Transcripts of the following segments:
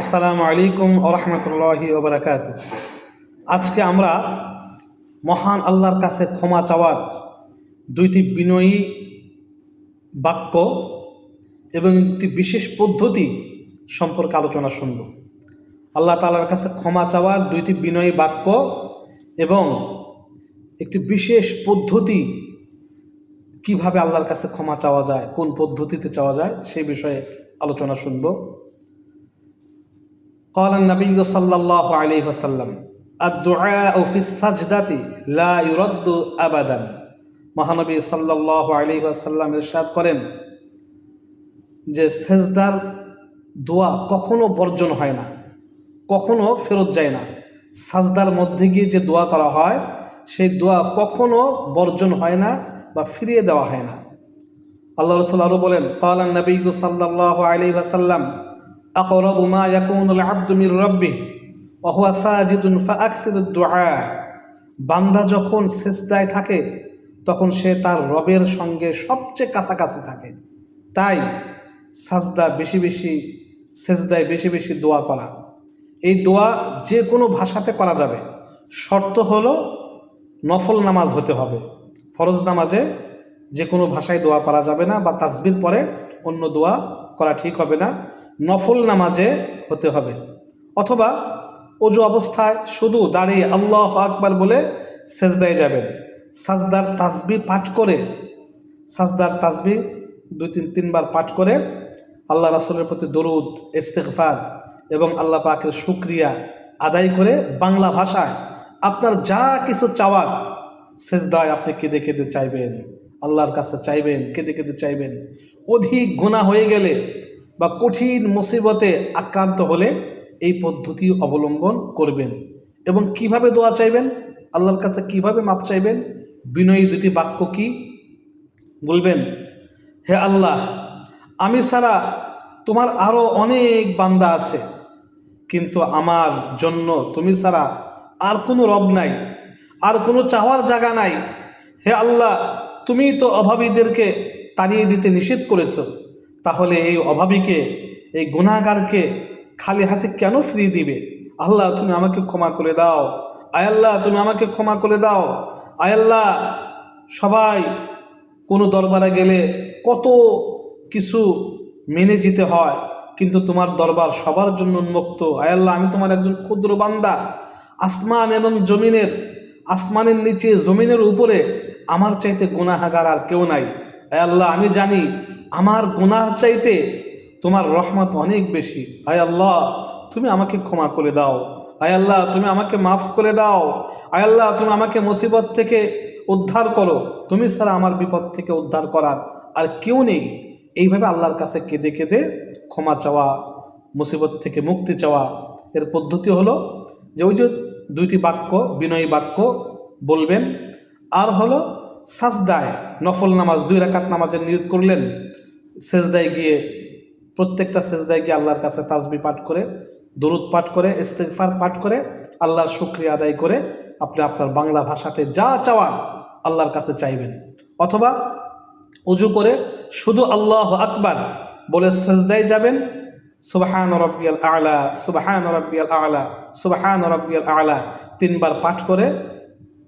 আসসালামু আলাইকুম ওরহমতুল্লাহি ওবরাকাত আজকে আমরা মহান আল্লাহর কাছে ক্ষমা চাওয়ার দুইটি বিনয়ী বাক্য এবং একটি বিশেষ পদ্ধতি সম্পর্কে আলোচনা শুনব। আল্লাহ তাআলার কাছে ক্ষমা চাওয়ার দুইটি বিনয়ী বাক্য এবং একটি বিশেষ পদ্ধতি কীভাবে আল্লাহর কাছে ক্ষমা চাওয়া যায়, কোন পদ্ধতিতে চাওয়া যায়, সেই বিষয়ে আলোচনা শুনব। قال النبي صلى الله عليه وسلم الدعاء في السجدة لا يرد أبدا মহানবী সাল্লাল্লাহু আলাইহি ওয়াসাল্লাম ইরশাদ করেন যে সেজদার দোয়া কখনো বর্জন হয় না কখনো ফেরত যায় না সাজদার মধ্যে গিয়ে যে দোয়া করা হয় সেই দোয়া কখনো বর্জন হয় না বা ফিরিয়ে দেওয়া হয় না আল্লাহ রসুল আরও বলেন কালান নবী সাল্লাল্লাহু আলাইহি ওয়াসাল্লাম أقرب ما يكون العبد من ربه وهو ساجد فأكثر الدعاء বান্দা যখন সেজদায় থাকে তখন সে তার রবের সঙ্গে সবচেয়ে কাছাকাছি থাকে তাই সাজদা বেশি বেশি সেজদায় বেশি বেশি দোয়া করা এই দোয়া যে কোনো ভাষাতে করা যাবে শর্ত হলো নফল নামাজ হতে হবে ফরজ নামাজে যে কোনো ভাষায় দোয়া করা যাবে না বা তাসবির পরে অন্য দোয়া করা ঠিক হবে না নফল নামাজে হতে হবে। অথবা অজু অবস্থায় শুধু দাঁড়িয়ে আল্লাহ আকবার বলে সেজদায় যাবেন। সাজদার তাসবি পাঠ করে, সাজদার তাসবি দুই তিন তিনবার পাঠ করে আল্লাহ রাসুলের প্রতি দরুদ ইস্তেকফার এবং আল্লাহ পাকের শুক্রিয়া আদায় করে বাংলা ভাষায় আপনার যা কিছু চাওয়ার সেজদায় আপনি কেঁদে কেঁদে চাইবেন। আল্লাহর কাছে চাইবেন, কেঁদে কেঁদে চাইবেন। অধিক গুণা হয়ে গেলে বা কঠিন মুসিবতে আক্রান্ত হলে এই পদ্ধতি অবলম্বন করবেন। এবং কীভাবে দোয়া চাইবেন? আল্লাহর কাছে কীভাবে মাপ চাইবেন? বিনয়ী দুটি বাক্য কি? বলবেন, হে আল্লাহ, আমি ছাড়া তোমার আরও অনেক বান্দা আছে, কিন্তু আমার জন্য তুমি ছাড়া আর কোনো রব নাই, আর কোনো চাওয়ার জায়গা নাই। হে আল্লাহ তুমি তো অভাবীদেরকে তাড়িয়ে দিতে নিষেধ করেছ। তাহলে এই অভাবীকে, এই গুণাগারকে খালি হাতে কেন ফিরিয়ে দিবে? আল্লাহ, তুমি আমাকে ক্ষমা করে দাও। আয়াল্লাহ তুমি আমাকে ক্ষমা করে দাও। আয়াল্লাহ সবাই কোনো দরবারে গেলে কত কিছু মেনে যেতে হয়, কিন্তু তোমার দরবার সবার জন্য উন্মুক্ত। আয়াল্লাহ আমি তোমার একজন ক্ষুদ্র বান্দা। আসমান এবং জমিনের, আসমানের নিচে, জমিনের উপরে আমার চাইতে গুণাহাগার আর কেউ নাই। আয়াল্লাহ আমি জানি আমার গুনার চাইতে তোমার রহমত অনেক বেশি। আয় আল্লাহ, তুমি আমাকে ক্ষমা করে দাও। আয় আল্লাহ, তুমি আমাকে মাফ করে দাও। আয় আল্লাহ, তুমি আমাকে মুসিবত থেকে উদ্ধার করো। তুমি ছাড়া আমার বিপদ থেকে উদ্ধার করার আর কেউ নেই। এইভাবে আল্লাহর কাছে কেঁদে কেঁদে ক্ষমা চাওয়া, মুসিবত থেকে মুক্তি চাওয়া। এর পদ্ধতি হলো যে ওই যে দুইটি বাক্য, বিনয়ী বাক্য বলবেন। আর হলো সাজদায়, নফল নামাজ, দুই রাকাত নামাজের নিয়ত করলেন। সেজদায় গিয়ে, প্রত্যেকটা সেজদায় গিয়ে আল্লাহর কাছে তাজবি পাঠ করে, দরুদ পাঠ করে, ইস্তেগফার পাঠ করে, আল্লাহর শুক্রিয়া আদায় করে আপনি আপনার বাংলা ভাষাতে যা চাওয়া আল্লাহর কাছে চাইবেন। অথবা উজু করে শুধু আল্লাহ আকবার বলে সেজদায় যাবেন, সুবাহান রব্বিয়াল আলা, সুবাহান রব্বিয়াল আলা, সুবাহান রব্বিয়াল আলা তিনবার পাঠ করে,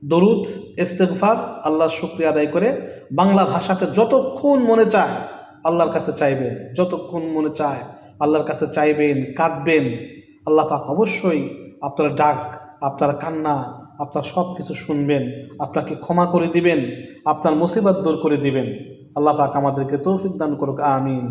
দরুদ, ইস্তেগফার, আল্লাহর শুক্রিয়া আদায় করে, বাংলা ভাষাতে যতক্ষণ মনে চায় আল্লাহর কাছে চাইবেন, যতক্ষণ মনে চায়, আল্লাহর কাছে চাইবেন, কাঁদবেন। আল্লাহ পাক অবশ্যই আপনার ডাক, আপনার কান্না, আপনার সব কিছু শুনবেন, আপনাকে ক্ষমা করে দিবেন, আপনার মুসিবত দূর করে দিবেন। আল্লাহ পাক আমাদেরকে তৌফিক দান করুক, আমিন।